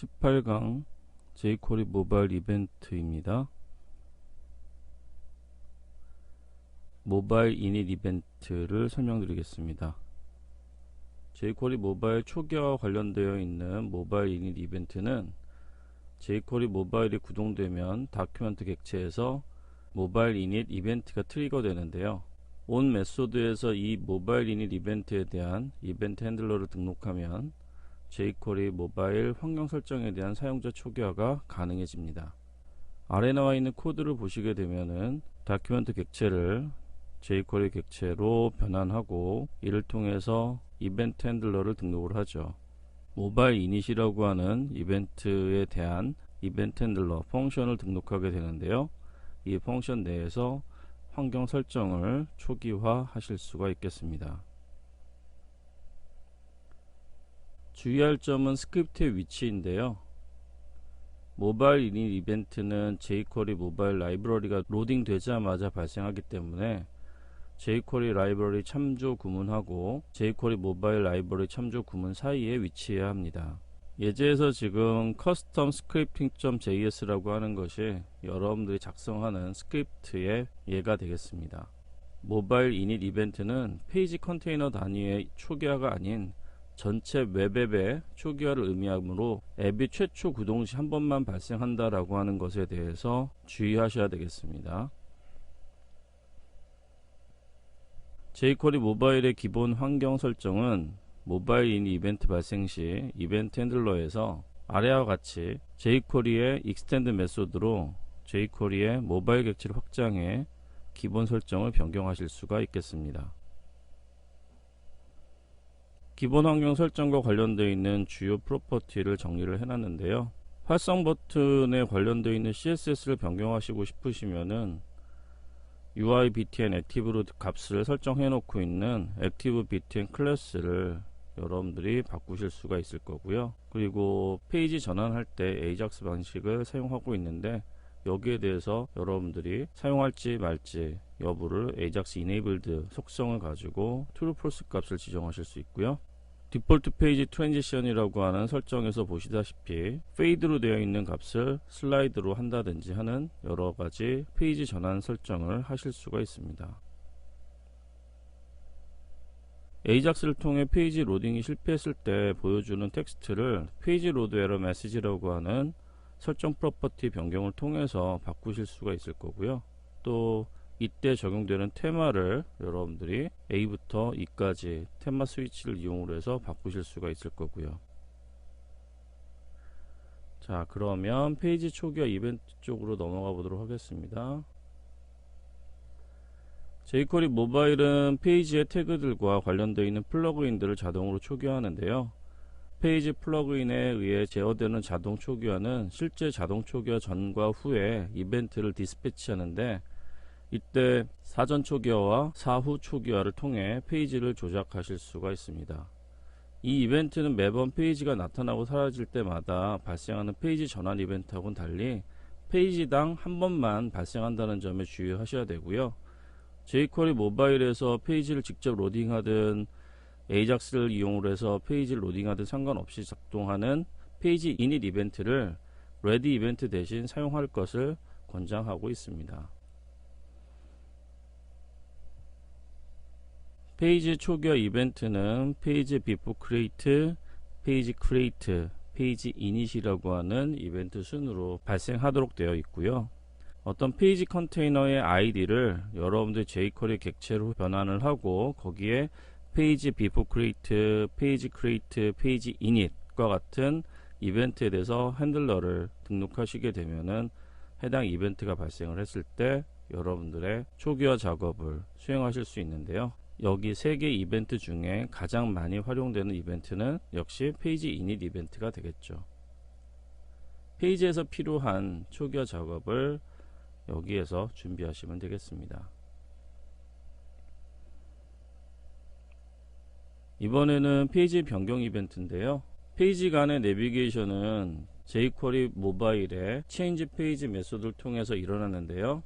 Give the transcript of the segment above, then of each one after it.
18강 jQuery 모바일 이벤트입니다. 모바일 이닛 이벤트를 설명드리겠습니다. jQuery 모바일 초기화와 관련되어 있는 모바일 이닛 이벤트는 jQuery 모바일이 구동되면 다큐멘트 객체에서 모바일 이닛 이벤트가 트리거 되는데요. 온 메소드에서 이 모바일 이닛 이벤트에 대한 이벤트 핸들러를 등록하면 jQuery 모바일 환경 설정에 대한 사용자 초기화가 가능해집니다. 아래 나와 있는 코드를 보시게 되면은 다큐멘트 객체를 jQuery 객체로 변환하고 이를 통해서 이벤트 핸들러를 등록을 하죠. 모바일 이닛이라고 하는 이벤트에 대한 이벤트 핸들러 펑션을 등록하게 되는데요. 이 펑션 내에서 환경 설정을 초기화 하실 수가 있겠습니다. 주의할 점은 스크립트의 위치인데요. 모바일 이닛 이벤트는 jQuery 모바일 라이브러리가 로딩 되자마자 발생하기 때문에 jQuery 라이브러리 참조 구문하고 jQuery 모바일 라이브러리 참조 구문 사이에 위치해야 합니다. 예제에서 지금 custom scripting.js라고 하는 것이 여러분들이 작성하는 스크립트의 예가 되겠습니다. 모바일 이닛 이벤트는 페이지 컨테이너 단위의 초기화가 아닌 전체 웹앱의 초기화를 의미하므로 앱이 최초 구동 시 한 번만 발생한다라고 하는 것에 대해서 주의하셔야 되겠습니다. jQuery 모바일의 기본 환경 설정은 모바일 이닛 이벤트 발생 시 이벤트 핸들러에서 아래와 같이 jQuery의 extend 메소드로 jQuery의 모바일 객체를 확장해 기본 설정을 변경하실 수가 있겠습니다. 기본 환경 설정과 관련되어 있는 주요 프로퍼티를 정리를 해놨는데요. 활성 버튼에 관련되어 있는 CSS를 변경하시고 싶으시면은 UI btn 액티브로 값을 설정해 놓고 있는 액티브 btn 클래스를 여러분들이 바꾸실 수가 있을 거고요. 그리고 페이지 전환할 때 AJAX 방식을 사용하고 있는데 여기에 대해서 여러분들이 사용할지 말지 여부를 AJAX enabled 속성을 가지고 true false 값을 지정하실 수 있고요. 디폴트 페이지 트랜지션이라고 하는 설정에서 보시다시피 페이드로 되어 있는 값을 슬라이드로 한다든지 하는 여러 가지 페이지 전환 설정을 하실 수가 있습니다. AJAX를 통해 페이지 로딩이 실패했을 때 보여주는 텍스트를 페이지 로드 에러 메시지라고 하는 설정 프로퍼티 변경을 통해서 바꾸실 수가 있을 거고요. 또 이때 적용되는 테마를 여러분들이 A부터 E까지 테마 스위치를 이용으로 해서 바꾸실 수가 있을 거고요. 자 그러면 페이지 초기화 이벤트 쪽으로 넘어가 보도록 하겠습니다. jQuery 모바일은 페이지의 태그들과 관련되어 있는 플러그인들을 자동으로 초기화하는데요. 페이지 플러그인에 의해 제어되는 자동 초기화는 실제 자동 초기화 전과 후에 이벤트를 디스패치하는데 이때 사전 초기화와 사후 초기화를 통해 페이지를 조작하실 수가 있습니다. 이 이벤트는 매번 페이지가 나타나고 사라질 때마다 발생하는 페이지 전환 이벤트하고는 달리 페이지당 한 번만 발생한다는 점에 주의하셔야 되고요. jQuery 모바일에서 페이지를 직접 로딩하든 AJAX를 이용으로 해서 페이지를 로딩하든 상관없이 작동하는 페이지 이닛 이벤트를 레디 이벤트 대신 사용할 것을 권장하고 있습니다. 페이지 초기화 이벤트는 페이지 비포 크리에이트, 페이지 크리에이트, 페이지 이닛이라고 하는 이벤트 순으로 발생하도록 되어 있고요. 어떤 페이지 컨테이너의 아이디를 여러분들 jQuery 객체로 변환을 하고 거기에 페이지 비포 크리에이트, 페이지 크리에이트, 페이지 이닛과 같은 이벤트에 대해서 핸들러를 등록하시게 되면은 해당 이벤트가 발생을 했을 때 여러분들의 초기화 작업을 수행하실 수 있는데요. 여기 세 개 이벤트 중에 가장 많이 활용되는 이벤트는 역시 페이지 이닛 이벤트가 되겠죠. 페이지에서 필요한 초기화 작업을 여기에서 준비하시면 되겠습니다. 이번에는 페이지 변경 이벤트인데요. 페이지 간의 내비게이션은 jQuery 모바일의 change 페이지 메소드를 통해서 일어나는데요.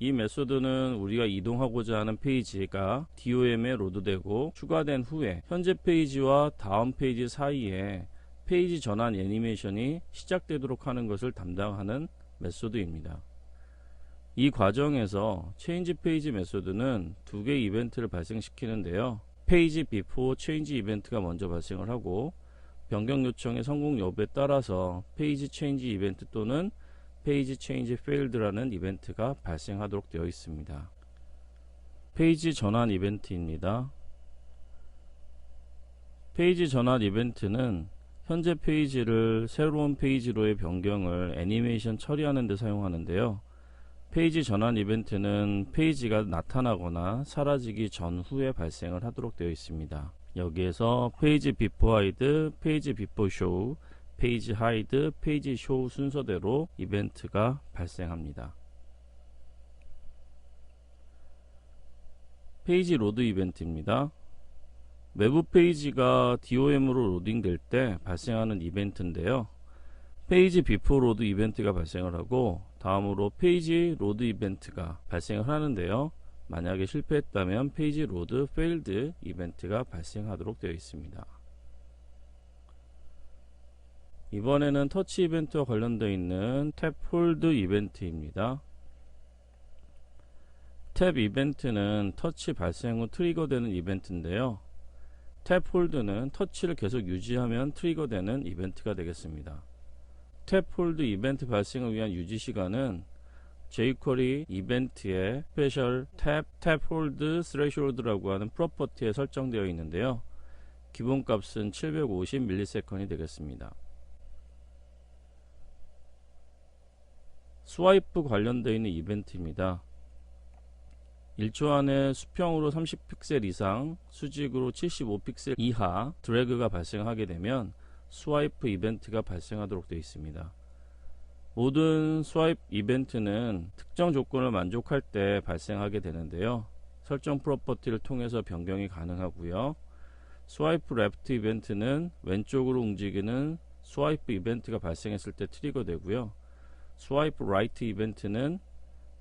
이 메소드는 우리가 이동하고자 하는 페이지가 DOM에 로드되고 추가된 후에 현재 페이지와 다음 페이지 사이에 페이지 전환 애니메이션이 시작되도록 하는 것을 담당하는 메소드입니다. 이 과정에서 체인지 페이지 메소드는 두 개의 이벤트를 발생시키는데요. 페이지 비포 체인지 이벤트가 먼저 발생을 하고 변경 요청의 성공 여부에 따라서 페이지 체인지 이벤트 또는 페이지 체인지 페일드라는 이벤트가 발생하도록 되어 있습니다. 페이지 전환 이벤트입니다. 페이지 전환 이벤트는 현재 페이지를 새로운 페이지로의 변경을 애니메이션 처리하는 데 사용하는데요. 페이지 전환 이벤트는 페이지가 나타나거나 사라지기 전후에 발생을 하도록 되어 있습니다. 여기에서 페이지 비포 하이드, 페이지 비포 쇼, 페이지 하이드, 페이지 쇼 순서대로 이벤트가 발생합니다. 페이지 로드 이벤트입니다. 외부 페이지가 DOM으로 로딩될 때 발생하는 이벤트인데요. 페이지 비포 로드 이벤트가 발생을 하고 다음으로 페이지 로드 이벤트가 발생을 하는데요. 만약에 실패했다면 페이지 로드 페일드 이벤트가 발생하도록 되어 있습니다. 이번에는 터치 이벤트와 관련되어 있는 탭 홀드 이벤트입니다. 탭 이벤트는 터치 발생 후 트리거되는 이벤트인데요. 탭 홀드는 터치를 계속 유지하면 트리거되는 이벤트가 되겠습니다. 탭 홀드 이벤트 발생을 위한 유지 시간은 jQuery 이벤트의 스페셜 스레시홀드라고 하는 프로퍼티에 설정되어 있는데요. 기본 값은 750ms 되겠습니다. 스와이프 관련되어 있는 이벤트입니다. 1초 안에 수평으로 30픽셀 이상, 수직으로 75픽셀 이하 드래그가 발생하게 되면 스와이프 이벤트가 발생하도록 되어 있습니다. 모든 스와이프 이벤트는 특정 조건을 만족할 때 발생하게 되는데요. 설정 프로퍼티를 통해서 변경이 가능하고요. 스와이프 레프트 이벤트는 왼쪽으로 움직이는 스와이프 이벤트가 발생했을 때 트리거 되고요. 스와이프 라이트 이벤트는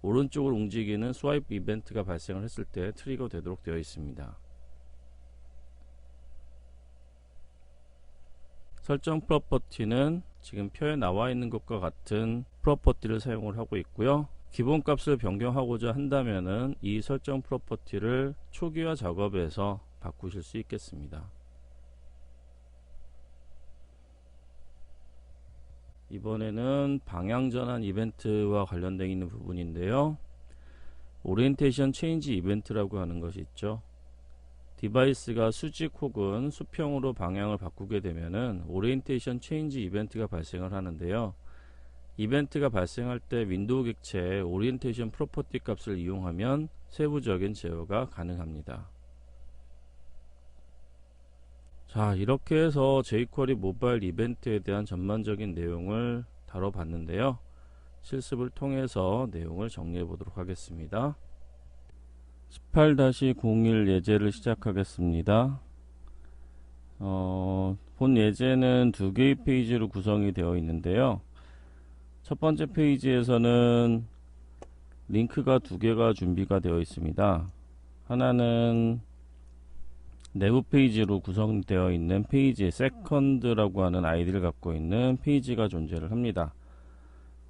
오른쪽으로 움직이는 스와이프 이벤트가 발생을 했을 때 트리거 되도록 되어 있습니다. 설정 프로퍼티는 지금 표에 나와 있는 것과 같은 프로퍼티를 사용을 하고 있고요. 기본 값을 변경하고자 한다면은 이 설정 프로퍼티를 초기화 작업에서 바꾸실 수 있겠습니다. 이번에는 방향 전환 이벤트와 관련되어 있는 부분인데요. 오리엔테이션 체인지 이벤트라고 하는 것이 있죠. 디바이스가 수직 혹은 수평으로 방향을 바꾸게 되면은 오리엔테이션 체인지 이벤트가 발생을 하는데요. 이벤트가 발생할 때 윈도우 객체의 오리엔테이션 프로퍼티 값을 이용하면 세부적인 제어가 가능합니다. 자 이렇게 해서 jQuery 모바일 이벤트에 대한 전반적인 내용을 다뤄봤는데요. 실습을 통해서 내용을 정리해 보도록 하겠습니다. 18-01 예제를 시작하겠습니다. 어, 본 예제는 두 개의 페이지로 구성이 되어 있는데요. 첫 번째 페이지에서는 링크가 두 개가 준비가 되어 있습니다. 하나는 내부 페이지로 구성되어 있는 페이지 세컨드라고 하는 아이디를 갖고 있는 페이지가 존재를 합니다.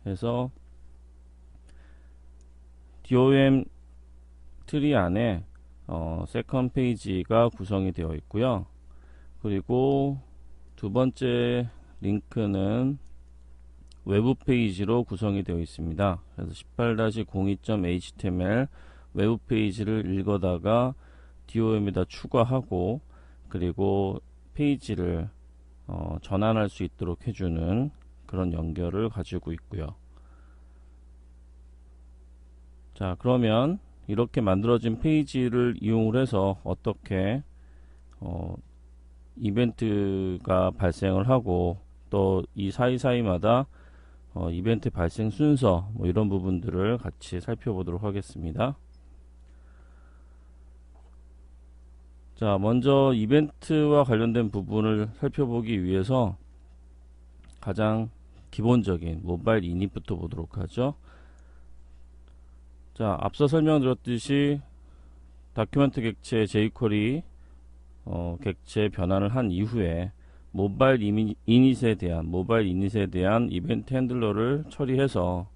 그래서 DOM 트리 안에 어, 세컨 페이지가 구성이 되어 있고요. 그리고 두 번째 링크는 외부 페이지로 구성이 되어 있습니다. 그래서 18-02.html 외부 페이지를 읽어다가 DOM에다 추가하고 그리고 페이지를 어, 전환할 수 있도록 해주는 그런 연결을 가지고 있고요. 자 그러면 이렇게 만들어진 페이지를 이용을 해서 어떻게 어, 이벤트가 발생을 하고 또 이 사이사이마다 어, 이벤트 발생 순서 뭐 이런 부분들을 같이 살펴보도록 하겠습니다. 자 먼저 이벤트와 관련된 부분을 살펴보기 위해서 가장 기본적인 모바일 이닛부터 보도록 하죠. 자 앞서 설명드렸듯이 다큐멘트 객체 jQuery 어, 객체 변환을 한 이후에 모바일 이미, 이닛에 대한 모바일 이닛에 대한 이벤트 핸들러를 처리해서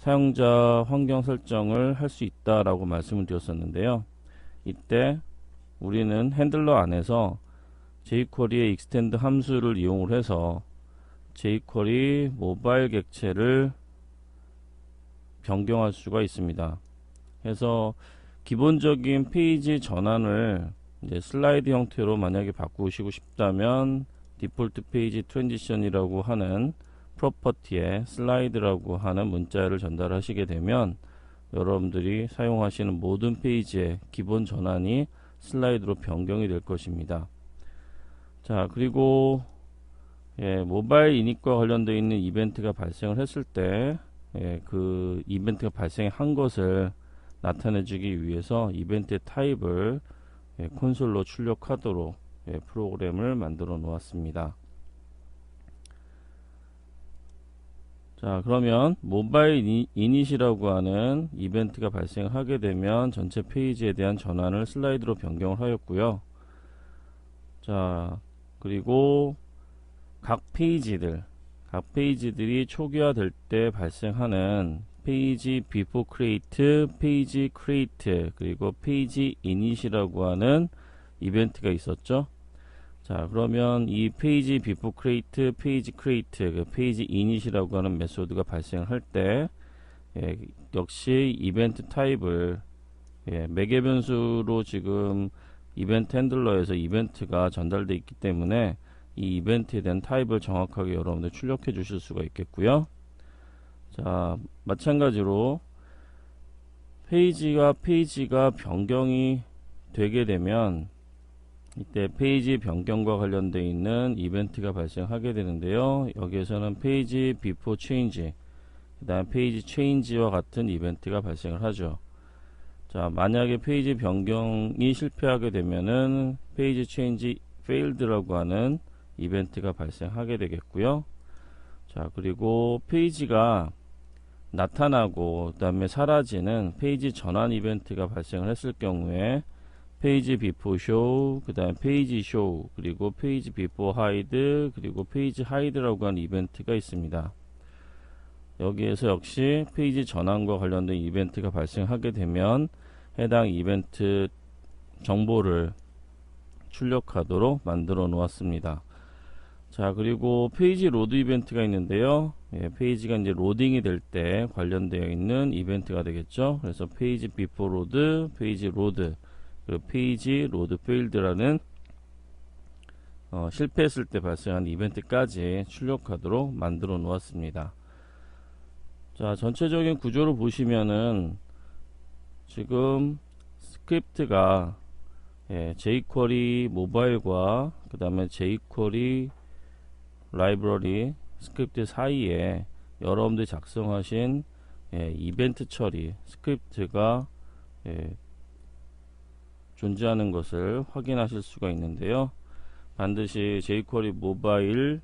사용자 환경 설정을 할 수 있다라고 말씀을 드렸었는데요. 이때 우리는 핸들러 안에서 jQuery의 extend 함수를 이용을 해서 jQuery 모바일 객체를 변경할 수가 있습니다. 그래서 기본적인 페이지 전환을 슬라이드 형태로 만약에 바꾸시고 싶다면 디폴트 페이지 트랜지션이라고 하는 프로퍼티에 슬라이드라고 하는 문자를 전달하시게 되면 여러분들이 사용하시는 모든 페이지의 기본 전환이 슬라이드로 변경이 될 것입니다. 자 그리고 예, 모바일 이닉과 관련되어 있는 이벤트가 발생을 했을 때, 예, 그 이벤트가 발생한 것을 나타내주기 위해서 이벤트의 타입을 예, 콘솔로 출력하도록 예, 프로그램을 만들어 놓았습니다. 자 그러면 모바일 이- 이닛이라고 하는 이벤트가 발생하게 되면 전체 페이지에 대한 전환을 슬라이드로 변경을 하였고요. 자 그리고 각 페이지들 각 페이지들이 초기화 될 때 발생하는 페이지 비포 크리에이트, 페이지 크리에이트 그리고 페이지 이닛이라고 하는 이벤트가 있었죠. 자 그러면 이 페이지 비포 크리에이트, 페이지 크리에이트, 그 페이지 이닛이라고 하는 메소드가 발생을 할때 예, 역시 이벤트 타입을 예, 매개 변수로 지금 이벤트 핸들러에서 이벤트가 전달되어 있기 때문에 이 이벤트에 대한 타입을 정확하게 여러분들 출력해 주실 수가 있겠고요. 자, 마찬가지로 페이지가 페이지가 변경이 되게 되면 이때 페이지 변경과 관련되어 있는 이벤트가 발생하게 되는데요. 여기에서는 페이지 비포 체인지 그다음 페이지 체인지와 같은 이벤트가 발생을 하죠. 자, 만약에 페이지 변경이 실패하게 되면은 페이지 체인지 failed라고 하는 이벤트가 발생하게 되겠고요. 자, 그리고 페이지가 나타나고 그 다음에 사라지는 페이지 전환 이벤트가 발생을 했을 경우에 페이지 비포 쇼, 그 다음 페이지 쇼, 그리고 페이지 비포 하이드, 그리고 페이지 하이드라고 하는 이벤트가 있습니다. 여기에서 역시 페이지 전환과 관련된 이벤트가 발생하게 되면 해당 이벤트 정보를 출력하도록 만들어 놓았습니다. 자 그리고 페이지 로드 이벤트가 있는데요 예, 페이지가 이제 로딩이 될 때 관련되어 있는 이벤트가 되겠죠 그래서 페이지 비포 로드 페이지 로드 그리고 페이지 로드 페일드라는 어, 실패했을 때 발생한 이벤트까지 출력하도록 만들어 놓았습니다. 자 전체적인 구조를 보시면은 지금 스크립트가 예, jQuery 모바일과 그 다음에 jQuery 라이브러리 스크립트 사이에 여러분들이 작성하신 예, 이벤트 처리 스크립트가 예, 존재하는 것을 확인하실 수가 있는데요. 반드시 jQuery 모바일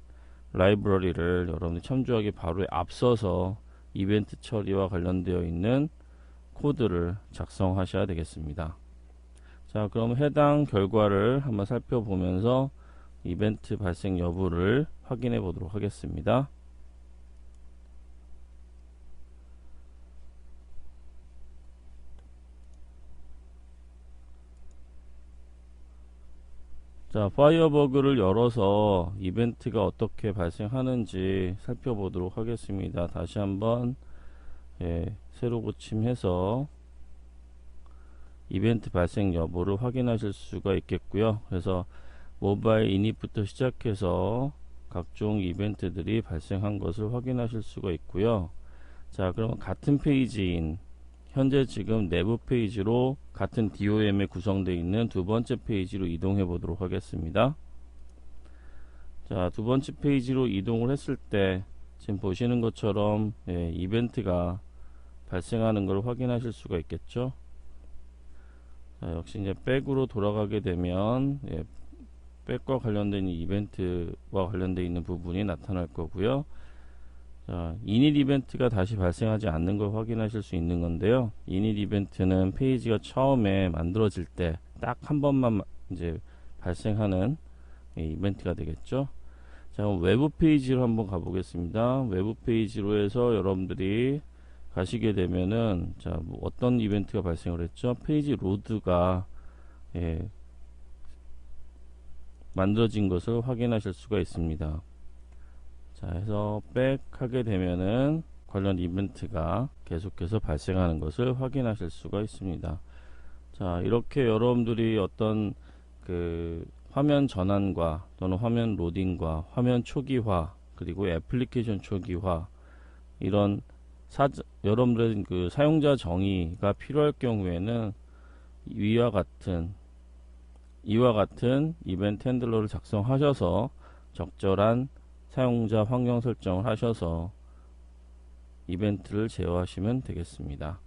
라이브러리를 여러분들이 참조하기 바로 앞서서 이벤트 처리와 관련되어 있는 코드를 작성하셔야 되겠습니다. 자, 그럼 해당 결과를 한번 살펴보면서 이벤트 발생 여부를 확인해 보도록 하겠습니다. 자, 파이어버그를 열어서 이벤트가 어떻게 발생하는지 살펴보도록 하겠습니다. 다시 한번 예, 새로 고침해서 이벤트 발생 여부를 확인하실 수가 있겠고요. 그래서 모바일 이닛부터 시작해서 각종 이벤트들이 발생한 것을 확인하실 수가 있고요. 자, 그러면 같은 페이지인 현재 지금 내부 페이지로 같은 DOM에 구성되어 있는 두 번째 페이지로 이동해 보도록 하겠습니다. 자, 두 번째 페이지로 이동을 했을 때 지금 보시는 것처럼 예, 이벤트가 발생하는 걸 확인하실 수가 있겠죠. 자, 역시 이제 백으로 돌아가게 되면 예, 백과 관련된 이벤트와 관련되어 있는 부분이 나타날 거고요. 자, 이닛 이벤트가 다시 발생하지 않는 걸 확인하실 수 있는 건데요. 이닛 이벤트는 페이지가 처음에 만들어질 때 딱 한 번만 이제 발생하는 예, 이벤트가 되겠죠. 자, 그럼 외부 페이지로 한번 가보겠습니다. 외부 페이지로 해서 여러분들이 가시게 되면은 자, 뭐 어떤 이벤트가 발생을 했죠? 페이지 로드가 예, 만들어진 것을 확인하실 수가 있습니다. 자, 해서 백 하게 되면은 관련 이벤트가 계속해서 발생하는 것을 확인하실 수가 있습니다. 자, 이렇게 여러분들이 어떤 그 화면 전환과 또는 화면 로딩과 화면 초기화 그리고 애플리케이션 초기화 이런 사, 여러분들의 그 사용자 정의가 필요할 경우에는 위와 같은 이와 같은 이벤트 핸들러를 작성하셔서 적절한 사용자 환경 설정을 하셔서 이벤트를 제어하시면 되겠습니다.